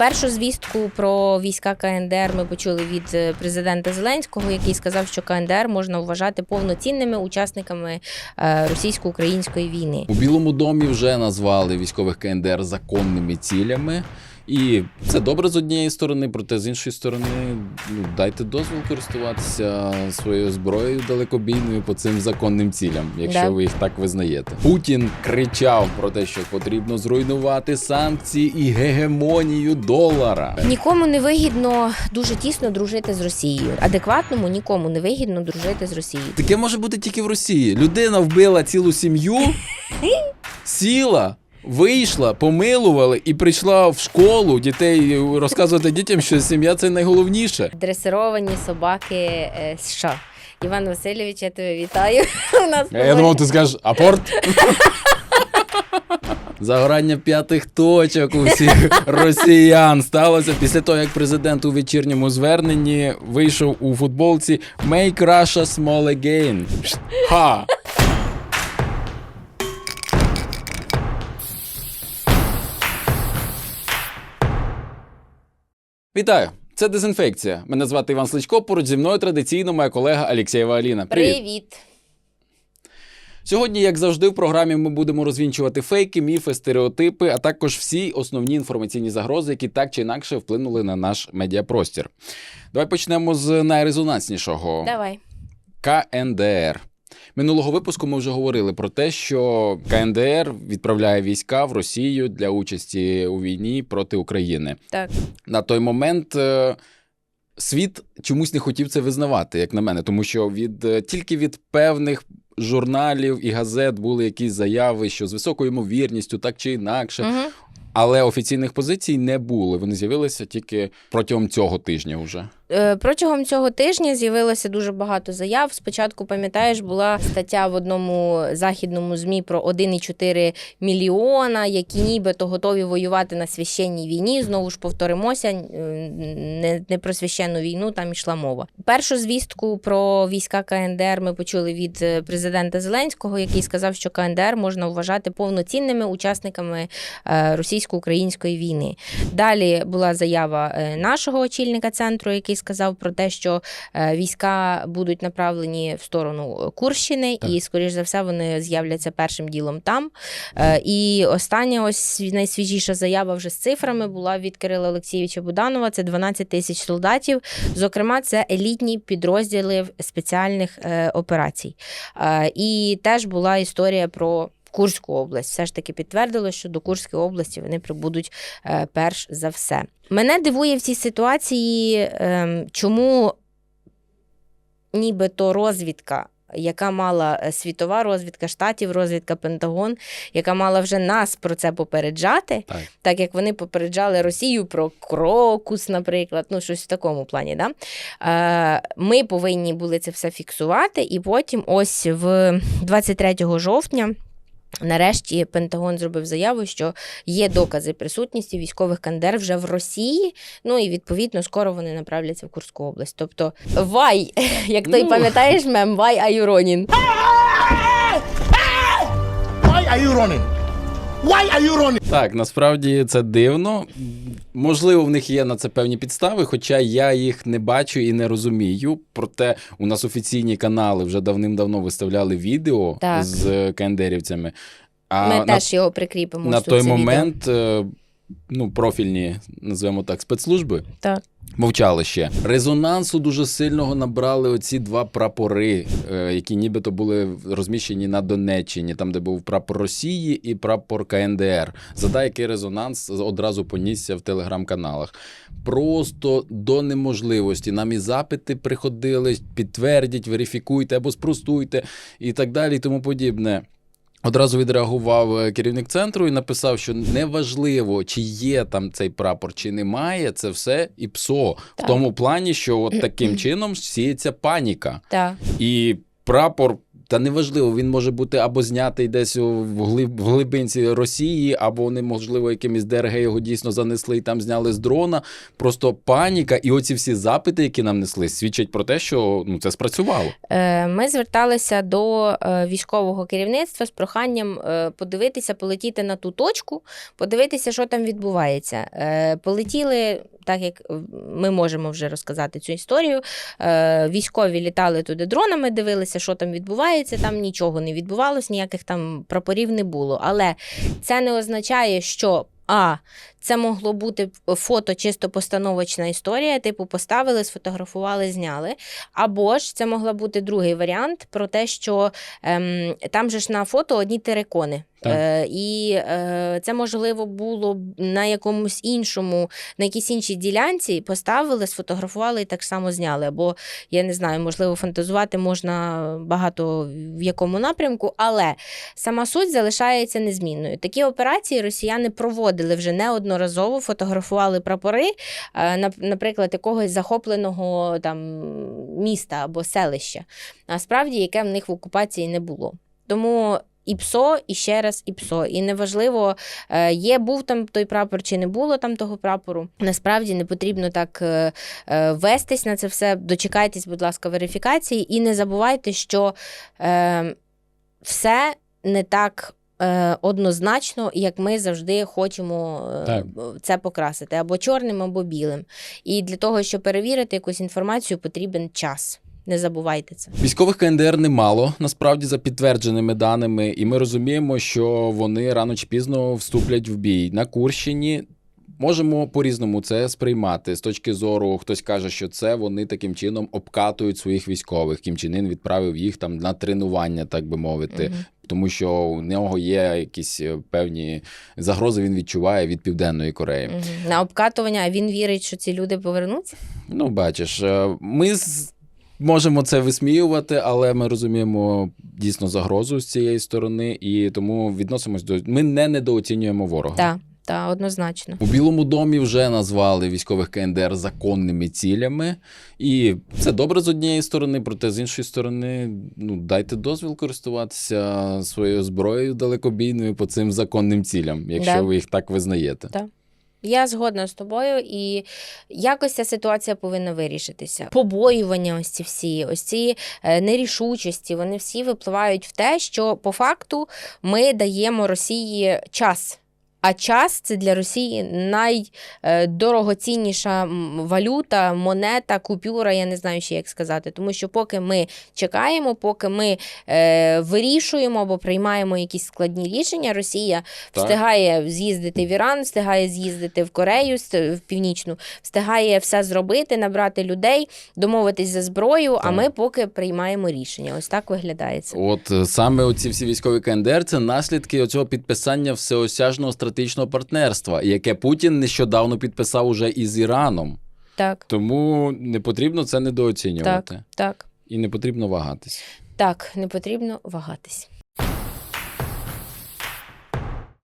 Першу звістку про війська КНДР ми почули від е, президента Зеленського, який сказав, що КНДР можна вважати повноцінними учасниками е, російсько-української війни. У Білому домі вже назвали військових КНДР законними цілями. І це добре з однієї сторони, проте з іншої сторони, ну дайте дозвіл користуватися своєю зброєю далекобійною по цим законним цілям, якщо Да. ви їх так визнаєте. Путін кричав про те, що потрібно зруйнувати санкції і гегемонію долара. Нікому не вигідно дуже тісно дружити з Росією. Адекватному нікому не вигідно дружити з Росією. Таке може бути тільки в Росії. Людина вбила цілу сім'ю, сіла. Вийшла, помилували і прийшла в школу дітей розказувати дітям, що сім'я це найголовніше. Дресировані собаки е, США. Іван Васильович, я тебе вітаю. У нас Я думав, ти скажеш апорт. Загорання п'ятих точок у всіх росіян сталося після того, як президент у вечірньому зверненні вийшов у футболці Make Russia Small Again. Ха! Вітаю! Це дезінфекція. Мене звати Іван Сличко. Поруч зі мною традиційно моя колега Алєксєєва Аліна. Привіт. Сьогодні, як завжди, в програмі ми будемо розвінчувати фейки, міфи, стереотипи, а також всі основні інформаційні загрози, які так чи інакше вплинули на наш медіапростір. Давай почнемо з найрезонанснішого Давай. КНДР. Минулого випуску ми вже говорили про те, що КНДР відправляє війська в Росію для участі у війні проти України. Так. На той момент е, світ чомусь не хотів це визнавати, як на мене, тому що від е, тільки від певних журналів і газет були якісь заяви, що з високою ймовірністю, так чи інакше, Угу. але офіційних позицій не було. Вони з'явилися тільки протягом цього тижня. Вже Протягом цього тижня з'явилося дуже багато заяв. Спочатку, пам'ятаєш, була стаття в одному західному змі про 1,4 мільйона, які нібито готові воювати на священній війні. Знову ж повторимося, е, не, не про священну війну там йшла мова. Першу звістку про війська КНДР ми почули від е, президента Зеленського, який сказав, що КНДР можна вважати повноцінними учасниками е, російсько-української війни. Далі була заява е, нашого очільника центру, який сказав про те, що е, війська будуть направлені в сторону Курщини, Так. і, скоріш за все, вони з'являться першим ділом там. Е, І остання, ось найсвіжіша заява вже з цифрами була від Кирила Олексійовича Буданова. Це 12 тисяч солдатів. Зокрема, це елітні підрозділи спеціальних е, операцій. І теж була історія про. Курську область все ж таки підтвердило, що до Курської області вони прибудуть е, перш за все. Мене дивує в цій ситуації, ем, чому нібито розвідка. Яка мала е, світова розвідка штатів, розвідка Пентагон, яка мала вже нас про це попереджати, Так. так як вони попереджали Росію про крокус, наприклад, ну щось в такому плані. Да? Е, ми повинні були це все фіксувати, і потім, ось в 23 жовтня. Нарешті Пентагон зробив заяву, що є докази присутності військових кандер вже в Росії. Ну і відповідно скоро вони направляться в Курську область. Тобто, вай, як той Ну. пам'ятаєш мем, вай Аюронін. Вай running? Why are you running? Так, насправді це дивно. Можливо, в них є на це певні підстави, хоча я їх не бачу і не розумію. Проте у нас офіційні канали вже давним-давно виставляли відео Так. з кендерівцями. А Ми на, теж його прикріпимо. на ось тут той це відео. момент е, ну, профільні, називаємо так, спецслужби Так. мовчали ще. Резонансу дуже сильного набрали оці два прапори, е, які нібито були розміщені на Донеччині, там, де був прапор Росії і прапор КНДР. Задай, який резонанс одразу понісся в телеграм-каналах. Просто до неможливості. Нам і запити приходили, підтвердіть, верифікуйте або спростуйте і так далі, і тому подібне. Одразу відреагував е, керівник центру і написав, що неважливо, чи є там цей прапор, чи немає, це все і ПСО. Так. В тому плані, що от таким чином сіється паніка. Так. І прапор Та неважливо, він може бути або знятий десь в, глиб, в глибинці Росії, або вони, можливо, якимось ДРГ його дійсно занесли і там зняли з дрона. Просто паніка, і оці всі запити, які нам несли, свідчать про те, що ну це спрацювало. Е, Ми зверталися до е, військового керівництва з проханням е, подивитися, полетіти на ту точку, подивитися, що там відбувається. Полетіли, так як ми можемо вже розказати цю історію. е, Військові літали туди дронами, дивилися, що там відбувається. Там нічого не відбувалось, ніяких там прапорів не було. Але це не означає, що. А, це могло бути фото чисто постановочна історія, типу поставили, сфотографували, зняли. Або ж це могла бути другий варіант про те, що ем, там же ж на фото одні терикони. Е, і е, це можливо було б на якомусь іншому, на якійсь іншій ділянці поставили, сфотографували і так само зняли. Або я не знаю, можливо, фантазувати можна багато в якому напрямку, але сама суть залишається незмінною. Такі операції росіяни проводили вже неодноразово, фотографували прапори, е, наприклад, якогось захопленого там міста або селища, а справді яке в них в окупації не було. Тому. І ПСО, і ще раз і ПСО. І неважливо, е, є був там той прапор чи не було там того прапору. Насправді не потрібно так е, е, вестись на це все. Дочекайтесь, будь ласка, верифікації, і не забувайте, що все не так. Однозначно, як ми завжди хочемо Так. це покрасити або чорним, або білим. І для того, щоб перевірити якусь інформацію, потрібен час. Не забувайте це. Військових КНДР немало, насправді за підтвердженими даними, і ми розуміємо, що вони рано чи пізно вступлять в бій на Курщині. Можемо по-різному це сприймати з точки зору, хтось каже, що це вони таким чином обкатують своїх військових. Кім Чен Ін відправив їх там на тренування, так би мовити, Мгм. тому що у нього є якісь е, певні загрози. Він відчуває від південної Кореї. Мгм. На обкатування, а він вірить, що ці люди повернуться. Ну, бачиш, е, ми з- можемо це висміювати, але ми розуміємо дійсно загрозу з цієї сторони, і тому відносимось до. Ми не недооцінюємо ворога. Так, так, однозначно. У Білому домі вже назвали військових КНДР законними цілями, і це добре з однієї сторони, проте з іншої сторони, ну дайте дозвіл користуватися своєю зброєю далекобійною по цим законним цілям, якщо Да. ви їх так визнаєте. Так. Я згодна з тобою, і якось ця ситуація повинна вирішитися. Побоювання, ось ці всі, ось ці е, нерішучості, вони всі випливають в те, що по факту ми даємо Росії час. А час це для Росії найдорогоцінніша валюта, монета, купюра, я не знаю ще як сказати. Тому що поки ми чекаємо, поки ми е, вирішуємо або приймаємо якісь складні рішення, Росія Так. встигає з'їздити в Іран, встигає з'їздити в Корею, в північну, встигає все зробити, набрати людей, домовитись за зброю. А ми поки приймаємо рішення. Ось так виглядає це. От е, саме оці всі військові КНДР це наслідки цього підписання всеосяжного стратегічного партнерства, яке Путін нещодавно підписав уже із Іраном. Так, Тому не потрібно це недооцінювати так, так, і не потрібно вагатись. так, не потрібно вагатись.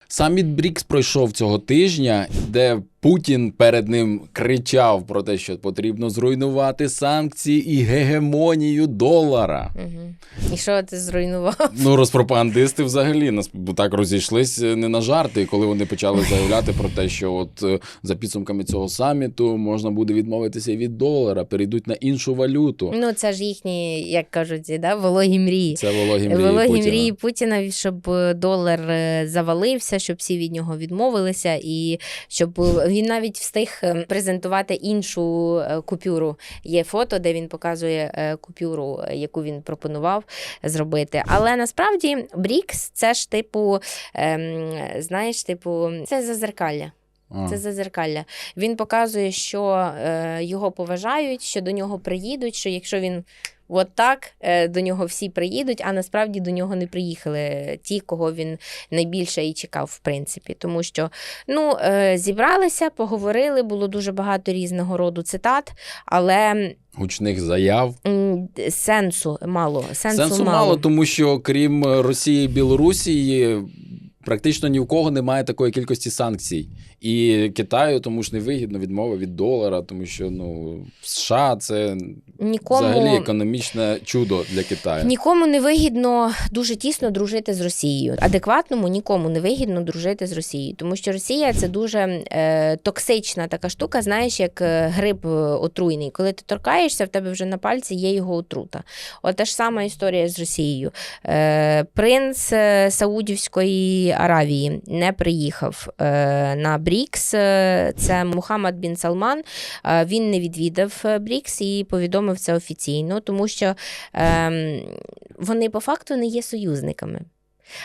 Саміт Брікс пройшов цього тижня, де Путін перед ним кричав про те, що потрібно зруйнувати санкції і гегемонію долара. Угу. І що ти зруйнував? Ну, розпропагандисти взагалі нас так розійшлись е, не на жарти, коли вони почали заявляти про те, що от е, за підсумками цього саміту можна буде відмовитися від долара, перейдуть на іншу валюту. Ну, це ж їхні, як кажуть, да, вологі мрії. Це вологі мрії Вологі Путіна. мрії Путіна, щоб долар е, завалився, щоб всі від нього відмовилися, і щоб він навіть встиг е, презентувати іншу е, купюру. Є фото, де він показує е, купюру, яку він пропонував зробити. Але насправді Брікс це ж типу, ем, знаєш, типу, це зазеркалля. А. Це зазеркалля. Він показує, що е, його поважають, що до нього приїдуть, що якщо він от так, е, до нього всі приїдуть, а насправді до нього не приїхали ті, кого він найбільше і чекав, в принципі. Тому що ну, е, зібралися, поговорили, було дуже багато різного роду цитат, але Гучних заяв. сенсу мало. Сенсу, Сенсу мало, тому що крім Росії і Білорусі, практично ні в кого немає такої кількості санкцій. І Китаю тому ж невигідно відмова від долара, тому що ну США це Нікому взагалі економічне чудо для Китаю. Нікому не вигідно дуже тісно дружити з Росією. Адекватному нікому не вигідно дружити з Росією, тому що Росія це дуже е, токсична така штука, знаєш, як е, гриб е, отруйний. Коли ти торкаєшся, в тебе вже на пальці є його отрута. От та ж сама історія з Росією. Е, принц е, Саудівської Аравії не приїхав е, на Брікс. Е, Це Мухаммад Бін Салман. Е, Він не відвідав Брікс і повідомив це офіційно, тому що ем, вони по факту не є союзниками.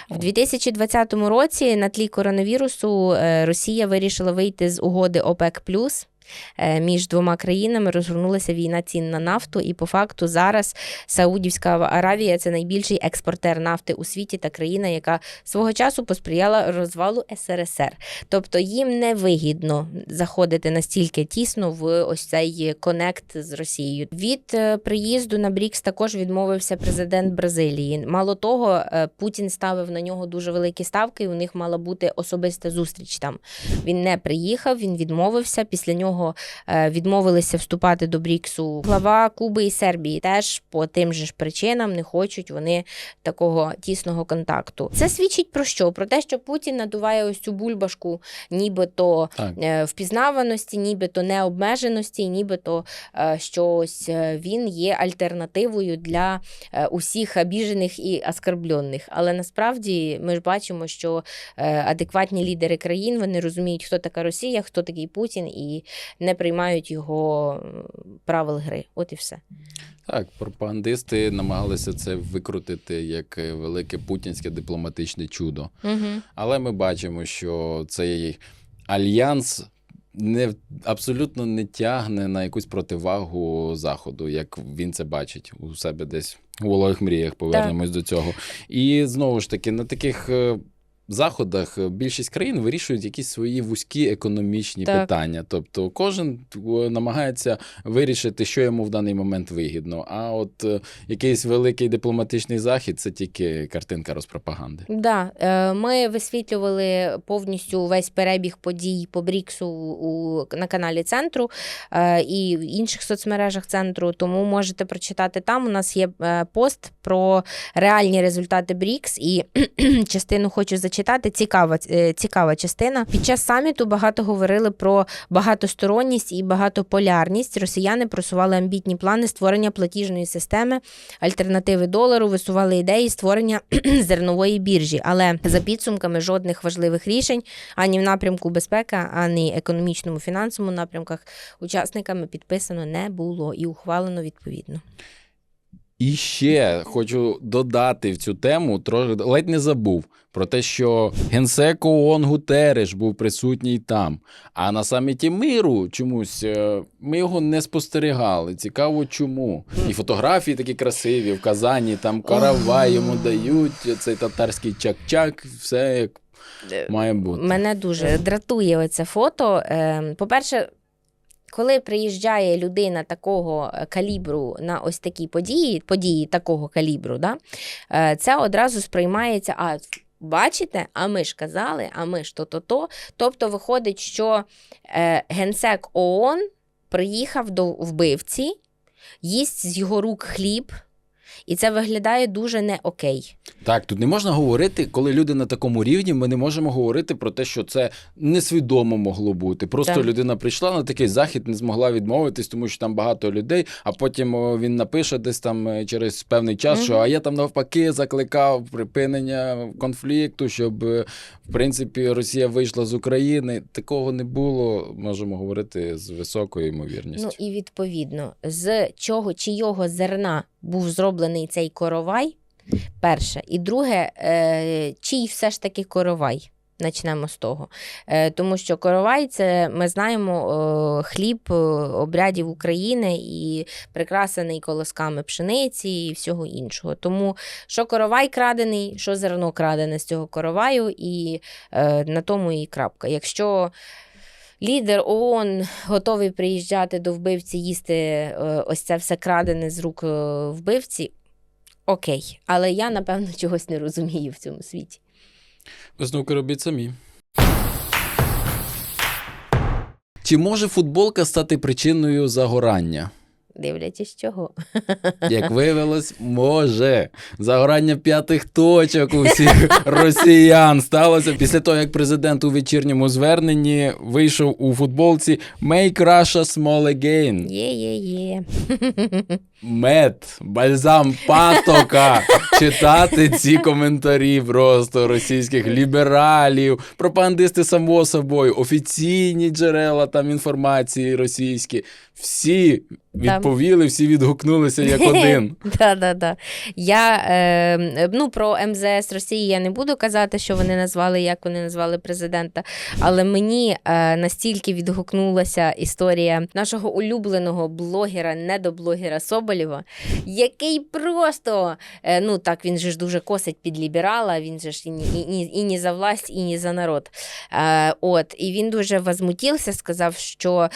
В 2020 році на тлі коронавірусу Росія вирішила вийти з угоди ОПЕК+. Е, Між двома країнами розгорнулася війна цін на нафту, і по факту зараз Саудівська Аравія це найбільший експортер нафти у світі та країна, яка свого часу посприяла розвалу СРСР. Тобто їм не вигідно заходити настільки тісно в ось цей конект з Росією. Від е, приїзду на Брікс також відмовився президент Бразилії. Мало того, е, Путін ставив на нього дуже великі ставки. і У них мала бути особиста зустріч там. Він не приїхав, він відмовився. Після нього е, відмовилися вступати до Бріксу. Глава Куби і Сербії теж по тим же ж причинам не хочуть вони такого тісного контакту. Це свідчить про що? Про те, що Путін надуває ось цю бульбашку, нібито Так. е, впізнаваності, нібито необмеженості, нібито е, що ось він є альтернативою для усіх обіжених і оскорблених. Але насправді ми ж бачимо, що адекватні лідери країн вони розуміють, хто така Росія, хто такий Путін, і не приймають його правил гри. От і все. Так, пропагандисти намагалися це викрутити як е, велике путінське дипломатичне чудо. Угу. Але ми бачимо, що цей альянс не абсолютно не тягне на якусь противагу заходу, як він це бачить у себе десь у вологих мріях. Повернемось до цього. І знову ж таки, на таких. Заходах е, більшість країн вирішують якісь свої вузькі економічні Так. питання. Тобто кожен е, намагається вирішити, що йому в даний момент вигідно. А от е, якийсь великий дипломатичний захід це тільки картинка розпропаганди. Да, ми висвітлювали повністю весь перебіг подій по Бріксу у, на каналі центру і в інших соцмережах центру. Тому можете прочитати там. У нас є пост про реальні результати Брікс, і частину хочу зачитати. Цікава, е, цікава частина. Під час саміту багато говорили про багатосторонність і багатополярність. Росіяни просували амбітні плани створення платіжної системи альтернативи долару, висували ідеї створення зернової біржі. Але за підсумками жодних важливих рішень ані в напрямку безпеки, ані економічному фінансовому напрямках учасниками підписано не було і ухвалено відповідно. І ще хочу додати в цю тему, трохи ледь не забув про те, що генсек ООН Гутереш був присутній там. А на саміті миру чомусь е, ми його не спостерігали. Цікаво, чому. І фотографії такі красиві в Казані, там каравай йому дають, цей татарський чак-чак, все як має бути. Мене дуже дратує оце фото. Ем, По-перше, коли приїжджає людина такого е, калібру на ось такі події, події такого калібру, да, е, це одразу сприймається. А бачите, а ми ж казали, а ми ж то-то-то. Тобто виходить, що е, генсек ООН приїхав до вбивці, їсть з його рук хліб, і це виглядає дуже не окей. Так, тут не можна говорити, коли люди на такому рівні, ми не можемо говорити про те, що це несвідомо могло бути. Просто Так. людина прийшла на такий захід, не змогла відмовитись, тому що там багато людей, а потім він напише десь там е, через певний час, що а я там навпаки закликав припинення конфлікту, щоб е, в принципі Росія вийшла з України. Такого не було, можемо говорити з високою ймовірністю. Ну і відповідно, з чого чийого зерна був зроблений цей коровай, перше. І друге, е, чий все ж таки коровай. Почнемо з того. Е, тому що коровай це ми знаємо е, хліб обрядів України і прикрасений колосками пшениці і всього іншого. Тому що коровай крадений, що зерно крадене з цього короваю, і е, на тому і крапка. Якщо лідер ООН готовий приїжджати до вбивці, їсти е, ось це все крадене з рук е, вбивці. Окей, але я напевно чогось не розумію в цьому світі. Висновки робіть самі. Чи може футболка стати причиною загорання? Дивлячись чого. Як виявилось, може. Загорання п'ятих точок у всіх росіян сталося після того, як президент у вечірньому зверненні вийшов у футболці Make Russia Small Again. Є-є-є. Мед, бальзам патока. Читати ці коментарі просто російських лібералів, пропагандисти само собою, офіційні джерела там інформації російські. Всі відповіли, всі відгукнулися як один. Да, да, да. Я е, ну, про МЗС Росії я не буду казати, що вони назвали, як вони назвали президента. Але мені е, настільки відгукнулася історія нашого улюбленого блогера, недоблогера Соболєва, який просто е, ну так він же ж дуже косить під ліберала. Він же ж і, ні- і, і ні за власть, і ні за народ. Е, от, і він дуже возмутився, сказав, що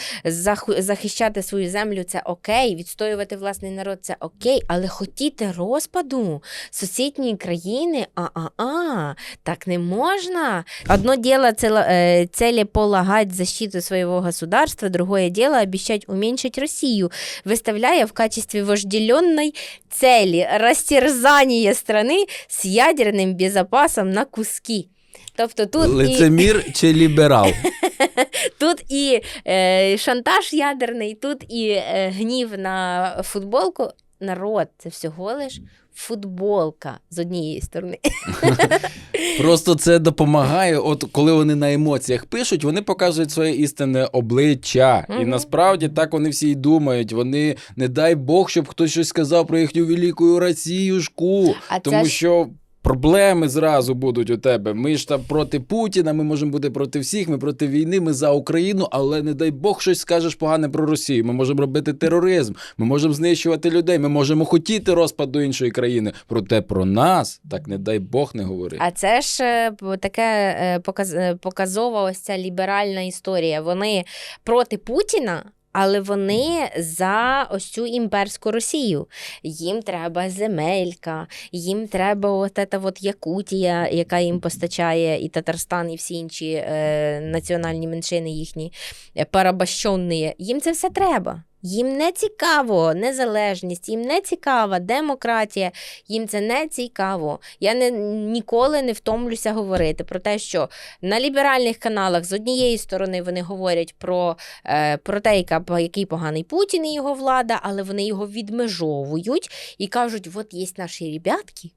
захищати свою землю це окей, відстоювати власний народ це окей, але хотіти розпаду сусідньої країни, а-а-а, так не можна. Одно дело цело, э, целеполагать защиту своего государства, другое дело обещать уменьшить Россию, выставляя в качестве вожделенной цели растерзание страны с ядерным безопасом на куски. Тобто тут і, Лицемір чи ліберал? тут і е, шантаж ядерний, тут і е, гнів на футболку. Народ, це всього лиш футболка з однієї сторони. Просто це допомагає. От коли вони на емоціях пишуть, вони показують своє істинне обличчя. І насправді так вони всі й думають. Вони не дай Бог, щоб хтось щось сказав про їхню велику Росіюшку. А Тому ж що. Проблеми зразу будуть у тебе. Ми ж там проти Путіна, ми можемо бути проти всіх, ми проти війни, ми за Україну, але не дай Бог щось скажеш погане про Росію. Ми можемо робити тероризм, ми можемо знищувати людей, ми можемо хотіти розпаду іншої країни. Проте про нас так не дай Бог не говорити. А це ж е, таке е, показ, е, показова ось ця ліберальна історія. Вони проти Путіна. Але вони за ось цю імперську Росію. Їм треба земелька, їм треба от ета от Якутія, яка їм постачає, і Татарстан, і всі інші е, національні меншини їхні парабащонні. Їм це все треба. Їм не цікаво незалежність, їм не цікава демократія, їм це не цікаво. Я не, ніколи не втомлюся говорити про те, що на ліберальних каналах з однієї сторони вони говорять про, е, про те, яка, який поганий Путін і його влада, але вони його відмежовують і кажуть: от є наші ребятки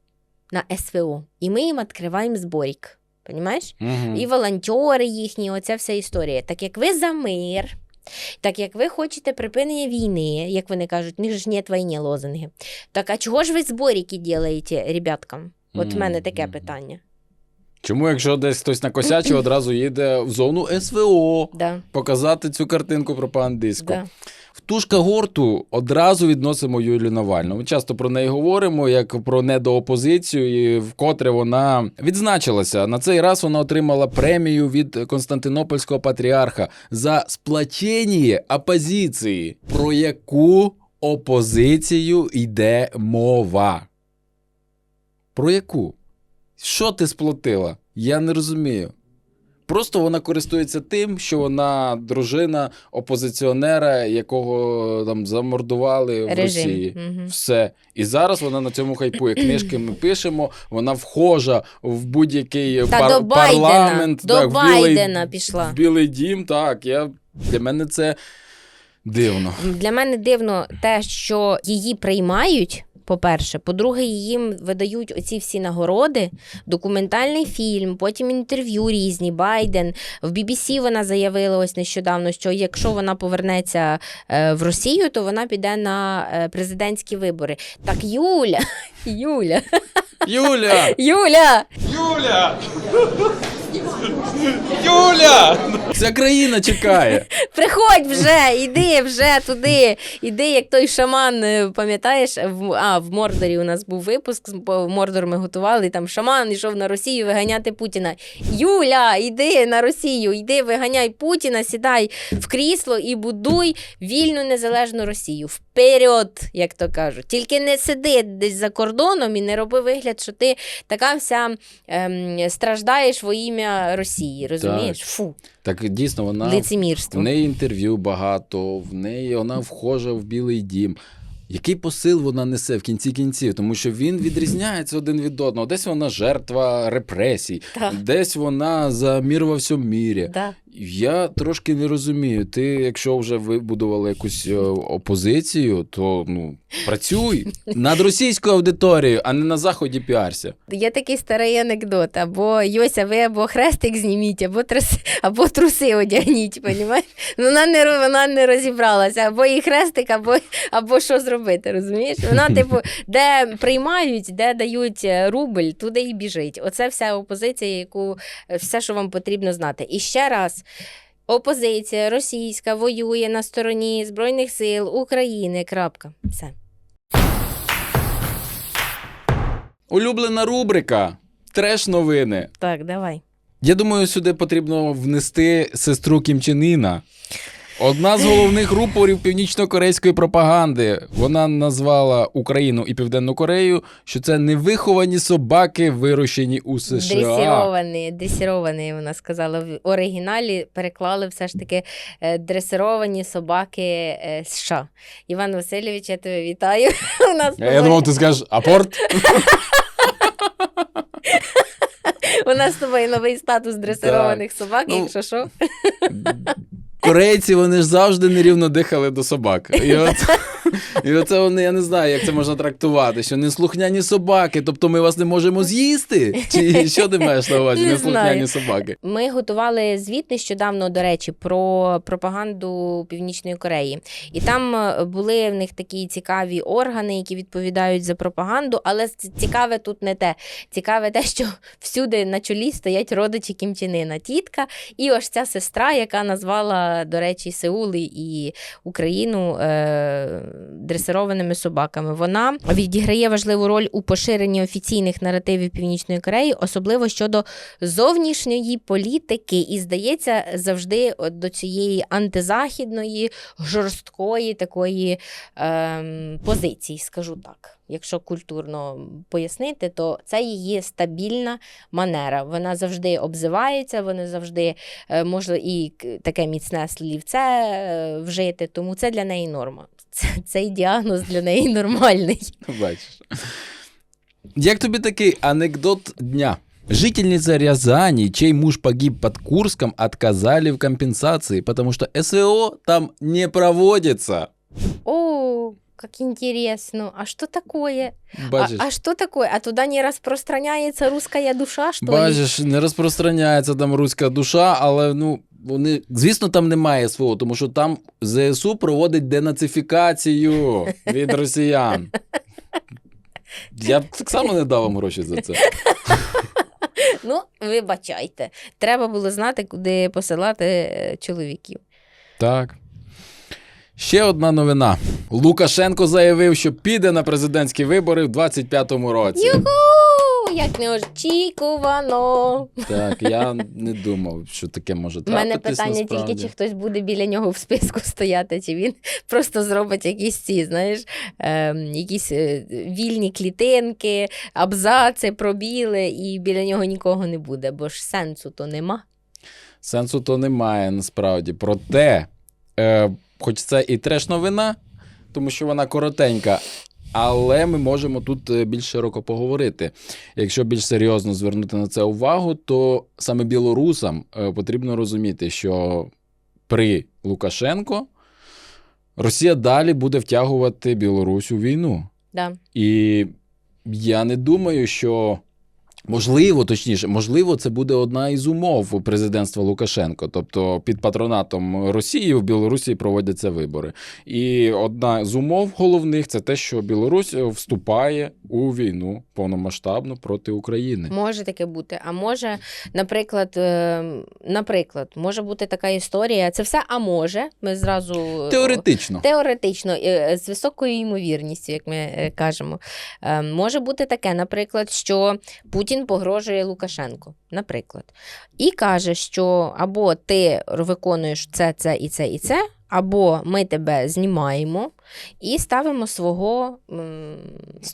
на СВО, і ми їм відкриваємо зборік. Понімаєш? Мгм. І волонтери їхні, оця вся історія. Так як ви за мир, так як ви хочете припинення війни, як вони кажуть, них ж нет війни лозунги. Так а чого ж ви зборіки робите ребяткам? От в мене таке питання. Чому, якщо десь хтось накосячив, одразу їде в зону СВО Да, показати цю картинку пропагандистську? да. В горту одразу відносимо Юлію Навальну. Ми часто про неї говоримо як про недоопозицію, і вкотре вона відзначилася. На цей раз вона отримала премію від Константинопольського патріарха за сплачення опозиції. Про яку опозицію йде мова? Про яку? Що ти сплотила? Я не розумію. Просто вона користується тим, що вона дружина опозиціонера, якого там замордували в Режим. Росії. Мгм. Все. І зараз вона на цьому хайпує. Книжки ми пишемо, вона вхожа в будь-який Та пар- до Байдена, парламент. до так, в білий, Байдена пішла. В Білий дім, так. Я, для мене це дивно. Для мене дивно те, що її приймають. По-перше, по-друге, їм видають оці всі нагороди, документальний фільм, потім інтерв'ю різні. Байден в BBC вона заявила ось нещодавно, що якщо вона повернеться е, в Росію, то вона піде на е, президентські вибори. Так, Юля, Юля, Юля! Юля, Юля! Юля! Вся країна чекає. Приходь вже, іди вже туди. Іди, як той шаман, е, пам'ятаєш, в, а, в Мордорі у нас був випуск, по Мордор ми готували, і там шаман йшов на Росію виганяти Путіна. Юля, іди на Росію, йди, виганяй Путіна, сідай в крісло і будуй вільну незалежну Росію. Вперед, як то кажуть. Тільки не сиди десь за кордоном і не роби вигляд, що ти така вся ем, страждаєш во ім'я Росії. Розумієш? Фу, Так дійсно, вона в неї інтерв'ю багато, в неї вона вхожа в Білий дім. Який посил вона несе в кінці кінців? Тому що він відрізняється один від одного. Десь вона жертва репресій, да. десь вона за мір во всьому мірі. Да. Я трошки не розумію. Ти, якщо вже вибудувала якусь е, опозицію, то ну працюй над російською аудиторією, а не на заході піарся. Є такий старий анекдот: або Йося, ви або хрестик зніміть, або труси, або труси одягніть, понімаєш? Ну, Вона не, вона не розібралася, або і хрестик, або, або що зробити, розумієш? Вона, типу, де приймають, де дають е, рубль, туди і біжить. Оце вся опозиція, яку е, все, що вам потрібно знати. І ще раз. Опозиція російська воює на стороні Збройних сил України. Крапка. Все. Улюблена рубрика Треш новини. Так, давай. Я думаю, сюди потрібно внести сестру Кім Чен Іна. Одна з головних рупорів північно-корейської пропаганди. Вона назвала Україну і Південну Корею, що це невиховані собаки, вирощені у США. Дресіровані, дресіровані, вона сказала. В оригіналі переклали все ж таки е, дресировані собаки е, США. Іван Васильович, я тебе вітаю. У нас Я думав, ти скажеш апорт. У нас з тобою новий статус дресированих собак, Ну, якщо що. Корейці вони ж завжди нерівно дихали до собак. І, от, і оце вони, я не знаю, як це можна трактувати, що неслухняні собаки, тобто ми вас не можемо з'їсти? Чи що ти маєш на увазі? Не Неслухняні знаю. собаки. Ми готували звіт нещодавно, до речі, про пропаганду Північної Кореї. І там е, були в них такі цікаві органи, які відповідають за пропаганду. Але цікаве тут не те. Цікаве те, що всюди на чолі стоять родичі Кім Чен Іна, тітка, і ось ця сестра, яка назвала, до речі, Сеул і Україну е- дресированими собаками. Вона відіграє важливу роль у поширенні офіційних наративів Північної Кореї, особливо щодо зовнішньої політики, і здається, завжди от до цієї антизахідної, жорсткої такої ем, позиції, скажу так. Якщо культурно пояснити, то це її стабільна манера. Вона завжди обзивається, вона завжди е, може і таке міцне слівце е, вжити, тому це для неї норма. Це, цей діагноз для неї нормальний. Бачиш. Як тобі такий анекдот дня? Жительница Рязани, чей муж погиб под Курском, отказали в компенсации, потому что СВО там не проводится. О, как интересно. А что такое? А, Бачиш, а что такое? А туда не распространяется русская душа, что ли? бачиш, не розпространяється там руська душа, але ну. Вони, звісно, там немає СВО, тому що там ЗСУ проводить денацифікацію від росіян. Я б так само не дав вам гроші за це. Ну, вибачайте. Треба було знати, куди посилати е, чоловіків. Так. Ще одна новина. Лукашенко заявив, що піде на президентські вибори в 25-му році. Юху! Як неочікувано. Так, я не думав, що таке може У мене питання насправді. тільки, чи хтось буде біля нього в списку стояти, чи він просто зробить якісь ці, знаєш, ем, якісь е, вільні клітинки, абзаци, пробіли, і біля нього нікого не буде, бо ж сенсу то нема. Сенсу то немає насправді. Проте, е, хоч це і треш новина, тому що вона коротенька. Але ми можемо тут е, більш широко поговорити. Якщо більш серйозно звернути на це увагу, то саме білорусам е, потрібно розуміти, що при Лукашенко Росія далі буде втягувати Білорусь у війну. Да. І я не думаю, що Можливо, точніше, можливо, це буде одна із умов президентства Лукашенко. Тобто під патронатом Росії в Білорусі проводяться вибори. І одна з умов головних це те, що Білорусь вступає у війну повномасштабну проти України. Може таке бути. А може, наприклад, е, наприклад, може бути така історія. Це все, а може. Ми зразу Теоретично. Теоретично, е, з високою ймовірністю, як ми е, кажемо, Е, може бути таке, наприклад, що Путін погрожує Лукашенку, наприклад, і каже, що або ти виконуєш це, це і це, і це, або ми тебе знімаємо і ставимо свого м,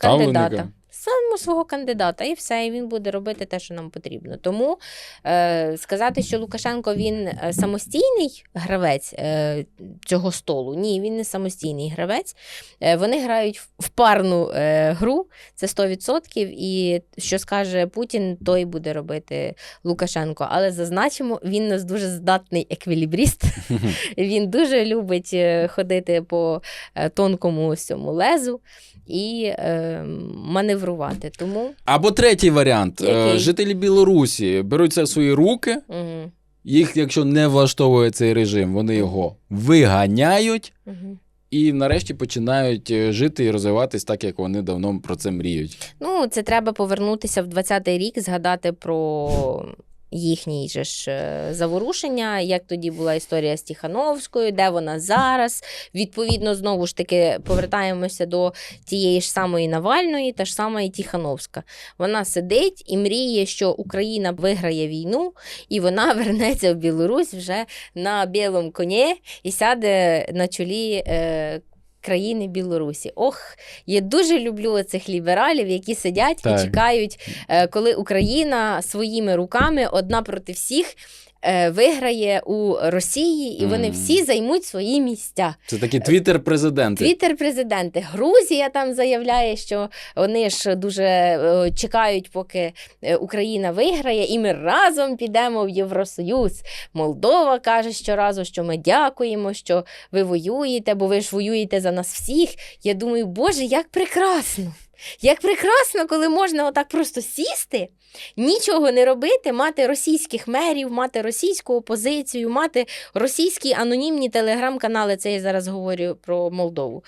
кандидата. Ставимо свого кандидата, і все, і він буде робити те, що нам потрібно. Тому е, сказати, що Лукашенко він е, самостійний гравець е, цього столу, ні, він не самостійний гравець. Е, вони грають в- парну е, гру, це 100%, і що скаже Путін, то і буде робити Лукашенко. Але зазначимо, він нас дуже здатний еквілібріст. Він дуже любить е, ходити по е, тонкому ось цьому лезу і е, маневрувати. Тому Або третій варіант. Е, Який? Жителі Білорусі беруть це в свої руки. угу, Їх, якщо не влаштовує цей режим, вони його виганяють. угу. І нарешті починають е, жити і розвиватись так, як вони давно про це мріють. Ну, це треба повернутися в 20-й рік, згадати про. Їхні же ж е, заворушення, як тоді була історія з Тихановською, де вона зараз. Відповідно, знову ж таки повертаємося до тієї ж самої Навальної, та ж сама і Тихановська. Вона сидить і мріє, що Україна виграє війну, і вона вернеться в Білорусь вже на білому коні і сяде на чолі е, країни Білорусі. Ох, я дуже люблю цих лібералів, які сидять Так. і чекають, е, коли Україна своїми руками одна проти всіх. Е, Виграє у Росії, і вони всі займуть свої місця. Це такі твіттер-президенти. Твіттер президенти. Грузія там заявляє, що вони ж дуже е, чекають, поки е, Україна виграє, і ми разом підемо в Євросоюз. Молдова каже щоразу, що ми дякуємо, що ви воюєте, бо ви ж воюєте за нас всіх. Я думаю, Боже, як прекрасно! Як прекрасно, коли можна отак просто сісти, нічого не робити, мати російських мерів, мати російську опозицію, мати російські анонімні телеграм-канали. Це я зараз говорю про Молдову.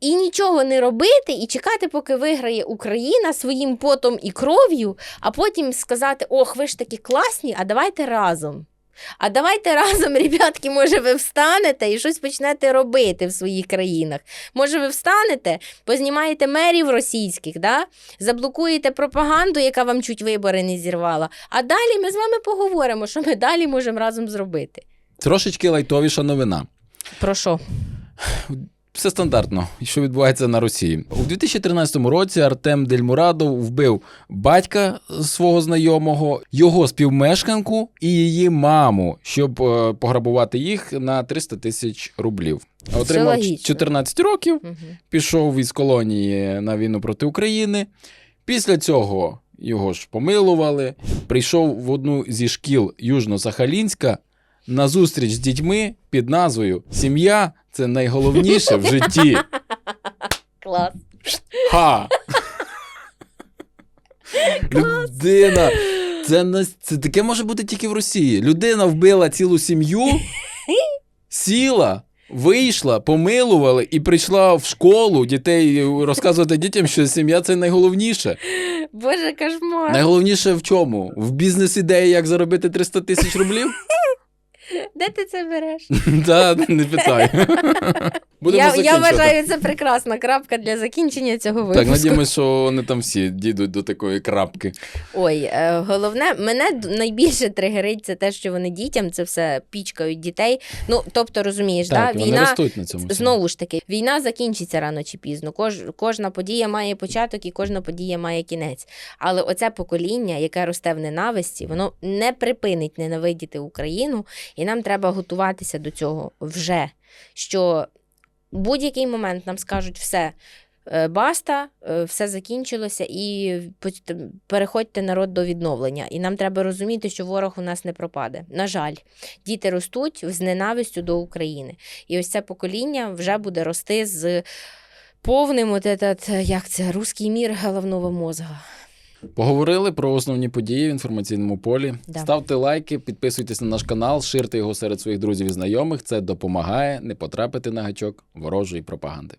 І нічого не робити, і чекати, поки виграє Україна своїм потом і кров'ю, а потім сказати: ох, ви ж такі класні, а давайте разом. А давайте разом, ребятки, може, ви встанете і щось почнете робити в своїх країнах. Може, ви встанете, познімаєте мерів російських, да? заблокуєте пропаганду, яка вам чуть вибори не зірвала. А далі ми з вами поговоримо, що ми далі можемо разом зробити. Трошечки лайтовіша новина. Про що? Все стандартно, що відбувається на Росії. У 2013 році Артем Дельмурадов вбив батька свого знайомого, його співмешканку і її маму, щоб е, пограбувати їх на 300 тисяч рублів. Отримав логічно. 14 років, пішов із колонії на війну проти України. Після цього його ж помилували. Прийшов в одну зі шкіл Южно-Сахалінська на зустріч з дітьми під назвою Сім'я це найголовніше в житті. Клас. Ха! Людина. Це, на- це таке може бути тільки в Росії. Людина вбила цілу сім'ю, сіла, вийшла, помилували і прийшла в школу дітей розказувати дітям, що сім'я це найголовніше. Боже, кошмар. Найголовніше в чому? В бізнес-ідеї, як заробити 300 тисяч рублів? Де ти це береш? Та не питай. Будемо Я, я закінчувати. вважаю, це прекрасна крапка для закінчення цього Так, випуску. надіємося, що вони там всі дійдуть до такої крапки. Ой, е, головне, мене найбільше тригерить це те, що вони дітям це все пічкають дітей. Ну, тобто, розумієш, Так, да? війна. на цьому. Знову ж таки, війна закінчиться рано чи пізно. Кож, кожна подія має початок і кожна подія має кінець. Але оце покоління, яке росте в ненависті, воно не припинить ненавидіти Україну, і нам треба готуватися до цього вже. Що будь-який момент нам скажуть все. е, Баста, е, все закінчилося, і переходьте народ до відновлення. І нам треба розуміти, що ворог у нас не пропаде. На жаль, діти ростуть з ненавистю до України. І ось це покоління вже буде рости з повним от этот, як це, русський мір головного мозга. Поговорили про основні події в інформаційному полі. Да. Ставте лайки, підписуйтесь на наш канал, ширте його серед своїх друзів і знайомих. Це допомагає не потрапити на гачок ворожої пропаганди.